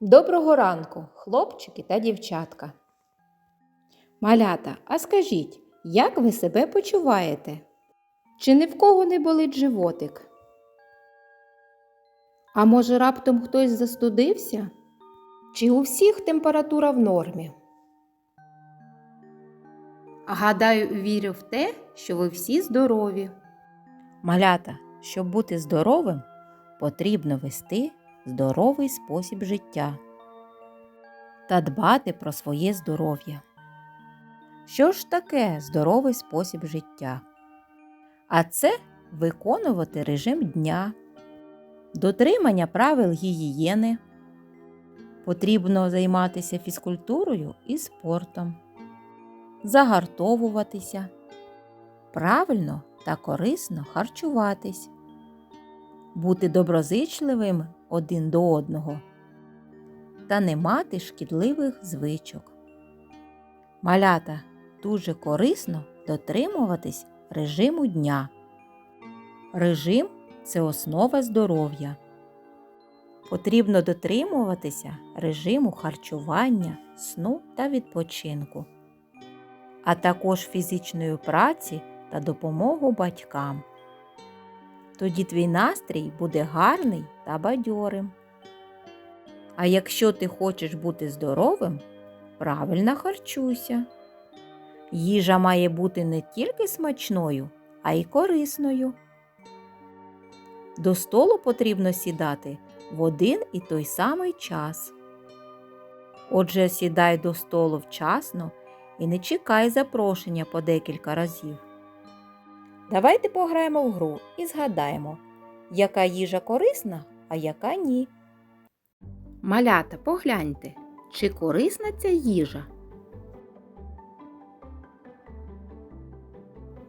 Доброго ранку, хлопчики та дівчатка. Малята, а скажіть, як ви себе почуваєте? Чи ні в кого не болить животик? А може раптом хтось застудився? Чи у всіх температура в нормі? Гадаю, вірю в те, що ви всі здорові. Малята, щоб бути здоровим, потрібно вести здоровий спосіб життя та дбати про своє здоров'я. Що ж таке здоровий спосіб життя? А це виконувати режим дня, дотримання правил гігієни. Потрібно займатися фізкультурою і спортом, загартовуватися, правильно та корисно харчуватись, бути доброзичливим один до одного та не мати шкідливих звичок. Малята дуже корисно дотримуватись режиму дня. Режим це основа здоров'я. Потрібно дотримуватися режиму харчування, сну та відпочинку, а також фізичної праці та допомогу батькам. Тоді твій настрій буде гарний та бадьорим. А якщо ти хочеш бути здоровим, правильно харчуйся. Їжа має бути не тільки смачною, а й корисною. До столу потрібно сідати в один і той самий час. Отже, сідай до столу вчасно і не чекай запрошення по декілька разів. Давайте пограємо в гру і згадаємо, яка їжа корисна, а яка ні. Малята, погляньте, чи корисна ця їжа?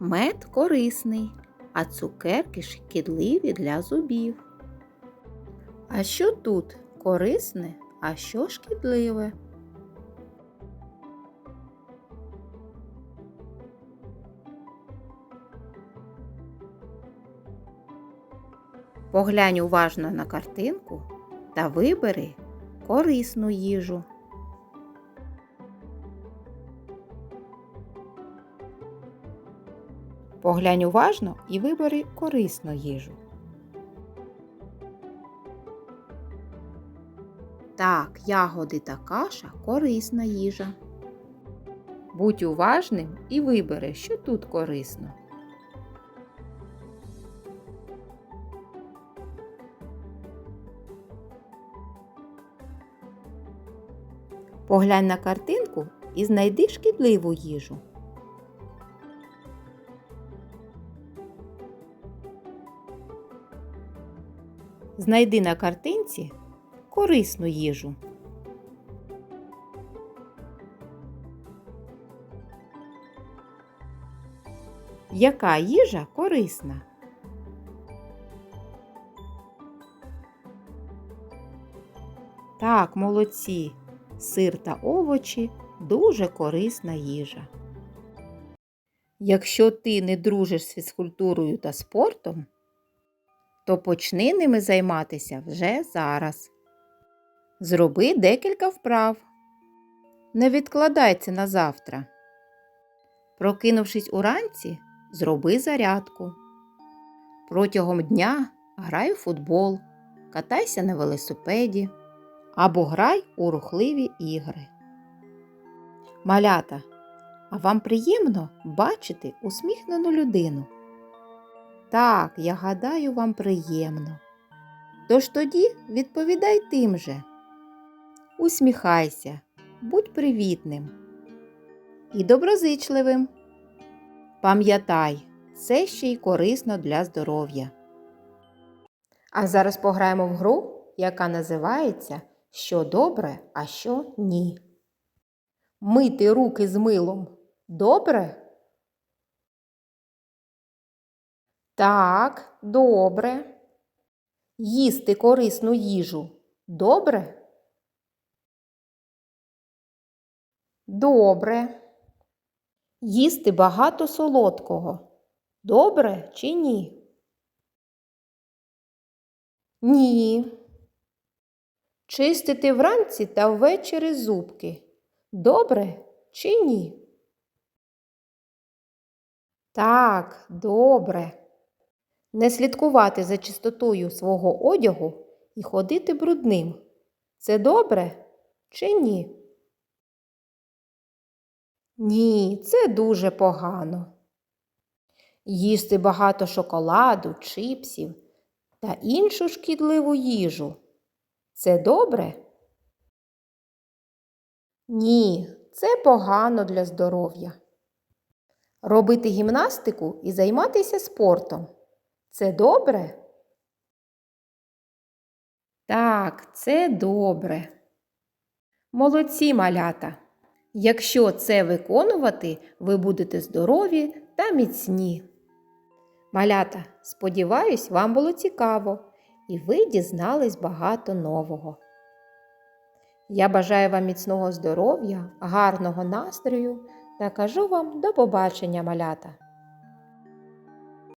Мед корисний, а цукерки шкідливі для зубів. А що тут корисне, а що шкідливе? Поглянь уважно на картинку та вибери корисну їжу. Поглянь уважно і вибери корисну їжу. Так, ягоди та каша корисна їжа. Будь уважним і вибери, що тут корисно. Поглянь на картинку і знайди шкідливу їжу. Знайди на картинці корисну їжу. Яка їжа корисна? Так, молодці. Сир та овочі дуже корисна їжа. Якщо ти не дружиш з фізкультурою та спортом, то почни ними займатися вже зараз. Зроби декілька вправ. Не відкладай це на завтра. Прокинувшись уранці, зроби зарядку. Протягом дня грай у футбол, катайся на велосипеді або грай у рухливі ігри. Малята, а вам приємно бачити усміхнену людину? Так, я гадаю, вам приємно. Тож тоді відповідай тим же. Усміхайся, будь привітним і доброзичливим. Пам'ятай, це ще й корисно для здоров'я. А зараз пограємо в гру, яка називається Що добре, а що ні. Мити руки з милом добре? Так, добре. Їсти корисну їжу добре? Добре. Їсти багато солодкого. Добре чи ні? Ні. Чистити вранці та ввечері зубки. Добре чи ні? Так, добре. Не слідкувати за чистотою свого одягу і ходити брудним. Це добре чи ні? Ні, це дуже погано. Їсти багато шоколаду, чипсів та іншу шкідливу їжу. Це добре? Ні, це погано для здоров'я. Робити гімнастику і займатися спортом. Це добре? Так, це добре. Молодці малята. Якщо це виконувати, ви будете здорові та міцні. Малята, сподіваюсь, вам було цікаво і ви дізнались багато нового. Я бажаю вам міцного здоров'я, гарного настрою та кажу вам до побачення, малята!